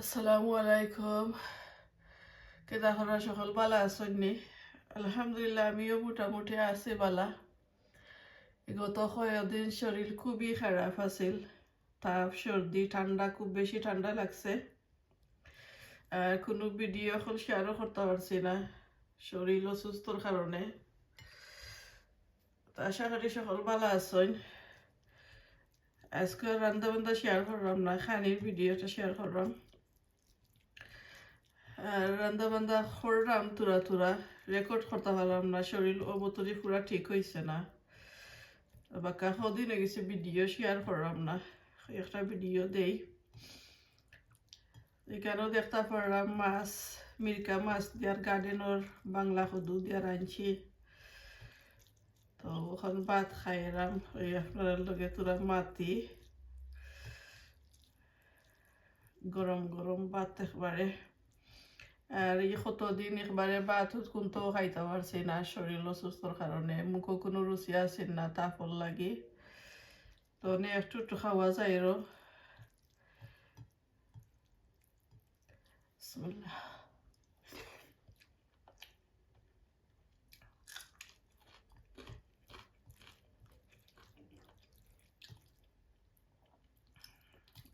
আসসালামু আলাইকুম। কেদা হরা সকল বালা আসননি আলহামদুলিল্লাহ, আমিও মোটামুটি আছি বালা। গত কয়েকদিন শরীর খুবই খারাপ আছিল। তাপ, সর্দি, ঠান্ডা, খুব বেশি ঠান্ডা লাগছে। আর কোনো ভিডিও এখন শেয়ারও করতে পারছি না। শরীর অসুস্থর কারণে। আশা করি সকল বালা আসন আজকে রান্না বান্না শেয়ার করলাম না, খানির ভিডিওটা শেয়ার করলাম। আর রান্না বান্না করলাম তুরা তুরা রেকর্ড করতে পারলাম না শরীর ও অবতরি পুরা ঠিক হয়েছে না। বাকা কদিন গেছে ভিডিও শেয়ার করলাম না, একটা ভিডিও দেই। এখানেও দেখতে পারলাম মাছ মির্কা মাছ দিয়ার গার্ডেনের বাংলা সদু দিয়ার আনছি। তো ওখান ভাত খাইলাম ওই আপনার লগে তোরা মাতি। গরম গরম ভাত একবারে আর এই কতদিন একবারে ভাত কোনটাও খাইতে পারছি না শরীর অসুস্থর কারণে মুখও কোনো রুচি আছে না তাপর লাগি তো নে একটু একটু খাওয়া যায় বিসমিল্লাহ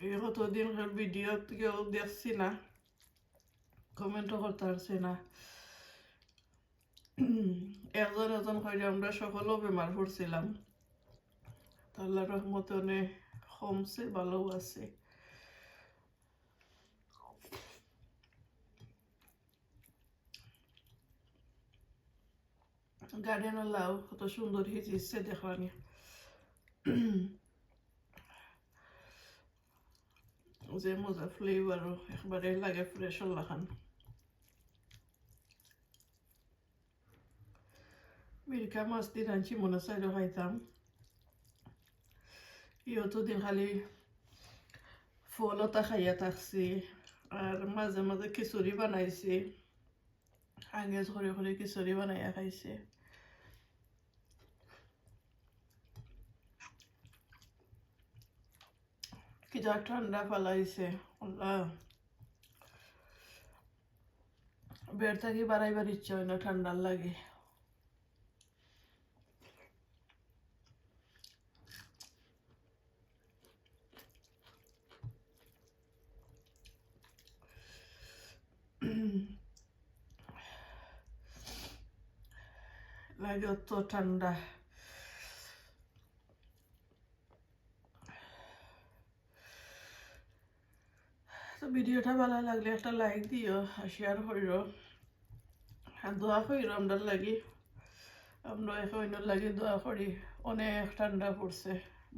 এই কতদিন ভিডিও কেউ দেখছি না কমেন্টও করতে পারছি না। একজন একজন করে আমরা সকলেও বেমার পড়ছিলাম আল্লাহ রহমতে অনেক কমছে, ভালো আছে। গার্ডেনের লাউ কত সুন্দর হিজিছে দেখলানি যে মজা ফ্লেভারও একবারে লাগে ফ্রেশ লাখান মিরকা মাছ দিন আনছি মনে চাইলে খাইতাম। ইয়তো দিন খালি ফলতা খাইয়া থাকছি, আর মাঝে মাঝে খিচুড়ি বানাইছি। আঙেজ করে করে খিচুড়ি বানাইয়া খাইছে। কিটা ঠান্ডা ফালাইছে আল্লাহ। বের থাকি বাড়াইবার ইচ্ছা হয় না, ঠান্ডার লাগে। লাগে অত ঠান্ডা। ভিডিওটা ভালো লাগলে একটা লাইক দিও শেয়ার করিও দোয়া করিও আমরা লাগি। আমরা এখন লাগি দোয়া করি। অনেক ঠান্ডা পড়ছে।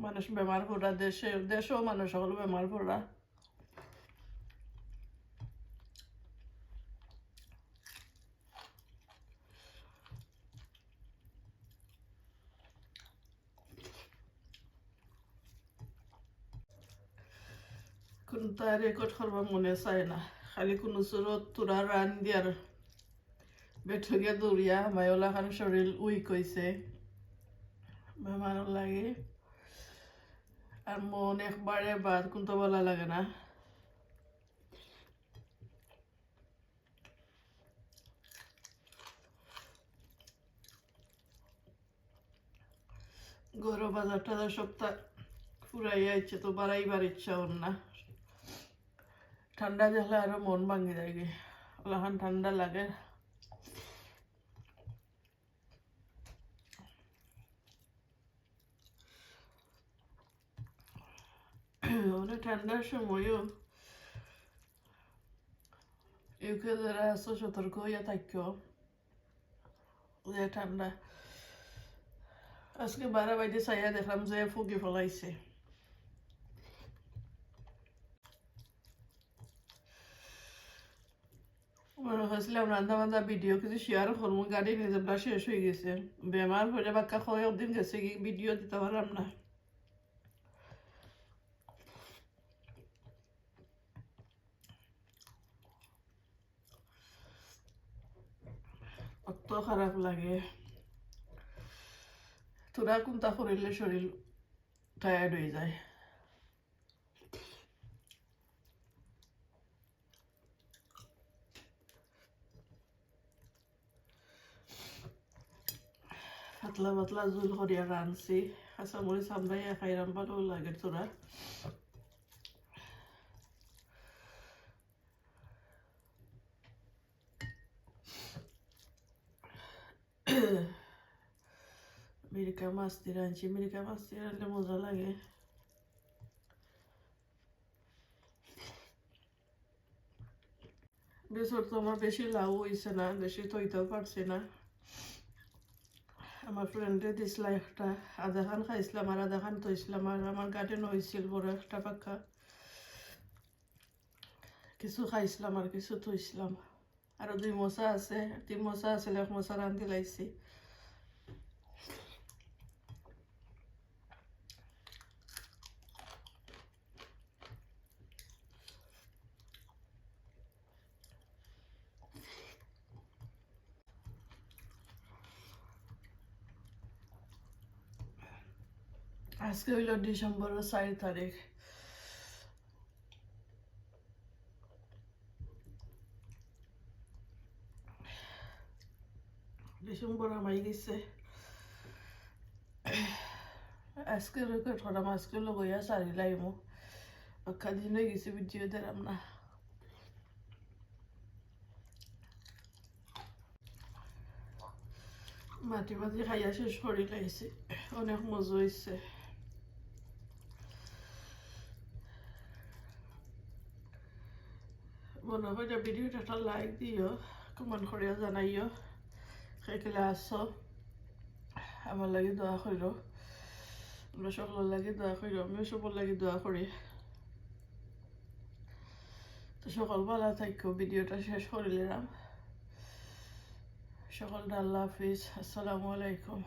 মানুষ বেমার পড়া দেশে দেশেও মানুষ সকল বেমার পড়া কোনটা রেকর্ড করবার মনে চায় না। খালি কোনো চোরত তোরা রান দিয়ার বেঠকে দৌড়িয়া মায়লা খান শরীর উইক হয়েছে বেমার লাগে। আর মন একবারে বাদ, কোনটা বলা লাগে না। গরু বাজার টাজার সপ্তাহ ফুরাইয়া ইচ্ছে তো বাড়াইবার ইচ্ছা ওর না। ঠান্ডা দেখলে আরও মন ভাঙি যায় গে ওলাখান ঠান্ডা লাগে অনেক ঠান্ডার সময়ও ইউকে যারা আছো সতর্ক হইয়া থাকিও যে ঠান্ডা আজকে বারা বাইদে চাইয়া দেখলাম যে ফুকি ফলাইছে হয়েছিলাম রান্না বান্না ভিডিও কিছু শেয়ার করব গাড়ি নিজেরটা শেষ হয়ে গেছে। বেমার হয়ে বাক্কা কয়েকদিন গেছে কি ভিডিও দিতে পারলাম না অত খারাপ লাগে। তোরা কোনটা করিলে শরীর টায়ার্ড হয়ে যায়? পাতলা পাতলা জোল করিয়া রাঁধছি কাঁচামরিচ সামবাইয়া খাইরাম ভালো লাগে তোরা মিরিকা মাছ দিয়ে রাঁধছি মিরিকা মাছ দিয়ে রাঁধলে মজা লাগে বেসর তো আমার বেশি লাউ হয়েছে না বেশি তৈতেও পারছি না আমার ফ্রেন্ডে দিছিলাম একটা, আধা খান খাইছিলাম আর আধা খান তৈছিলাম আর আমার গার্ডেন হয়েছিল বড় একটা পাক্কা কিছু খাইছিলাম আর কিছু থইছিলাম আৰু দুই মশা আছে, তিন মশা আছিল এক মশা রান্ধি লাইছি। আজকে হইল ডিসেম্বরের চার তারিখ। ডিসেম্বর আমাই গেছে আজকে রেকর্ড করাম আজকে লগইয়া সারি লাইমো। অক্ষা দিন হয়ে গেছে, ভিডিও দিলাম না। মাটি মাটি খাইয়া শেষ করে লাইছে। অনেক মজা হয়েছে হয় যে ভিডিওটা একটা লাইক দিও কমেন্ট করিয়া জানাইও। সেইকেলে আসো আমার লাগি দোয়া করিল সকলের লাগি দোয়া করি তো সকাল বেলা থাকো ভিডিওটা শেষ করে নিলাম সকলটা আল্লাহ হাফিজ, আসসালামু আলাইকুম।